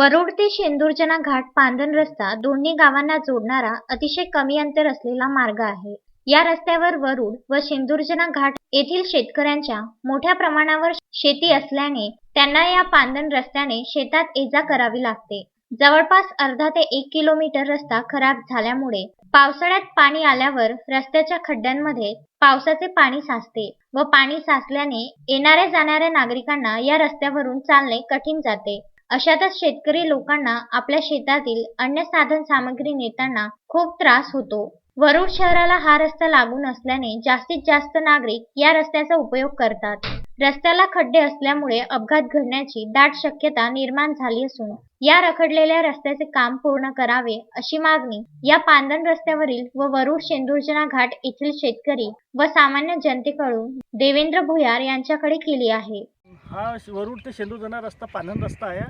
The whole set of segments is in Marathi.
वरुड ते शेंदूरजना घाट पांधन रस्ता दोन्ही गावांना जोडणारा अतिशय कमी अंतर असलेला मार्ग आहे. या रस्त्यावर वरुड व शेंदूरजना घाट येथील शेतकऱ्यांच्या मोठ्या प्रमाणावर शेती असल्याने त्यांना या पांधन रस्त्याने शेतात ये जा करावी लागते. जवळपास अर्धा ते एक किलोमीटर रस्ता खराब झाल्यामुळे पावसाळ्यात पाणी आल्यावर रस्त्याच्या खड्ड्यांमध्ये पावसाचे पाणी साचते व पाणी साचल्याने येणाऱ्या जाणाऱ्या नागरिकांना या रस्त्यावरून चालणे कठीण जाते. अशातच शेतकरी लोकांना आपल्या शेतातील अन्य साधन सामग्री नेताना खूप त्रास होतो. वरुड शहराला हा रस्ता लागून असल्याने जास्तीत जास्त नागरिक या रस्त्याचा उपयोग करतात. रस्त्याला खड्डे असल्यामुळे अपघात घडण्याची दाट शक्यता निर्माण झाली असून या रखडलेल्या रस्त्याचे काम पूर्ण करावे अशी मागणी या पांदन रस्त्यावरील व वरुड शेंदुर्जना घाट येथील शेतकरी व सामान्य जनतेकडून देवेंद्र भुयार यांच्याकडे केली आहे. हा श- वरुड ते शेंदूरजना रस्ता पानन रस्ता आहे.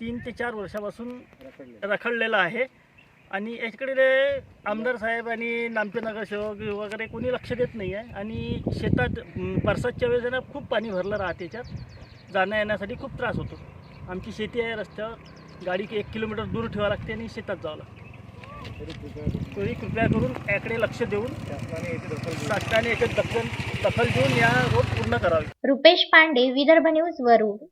तीन ते चार वर्षापासून रखडलेला आहे. आणि याच्याकडे आमदार साहेब आणि नामचे नगरसेवक वगैरे कोणी लक्ष देत नाही आहे आणि शेतात म, बरसातच्या वेळेस ना खूप पाणी भरलं राहते याच्यात. जाण्या येण्यासाठी खूप त्रास होतो. आमची शेती आहे रस्त्यावर. गाडी एक किलोमीटर दूर ठेवावं लागते आणि शेतात जावं लागतं. तोही कृपया करून याकडे लक्ष देऊन शासनाने याच्यात दखल दखल घेऊन या रोड पूर्ण करावी. रुपेश पांडे विदर्भ न्यूज वरुड.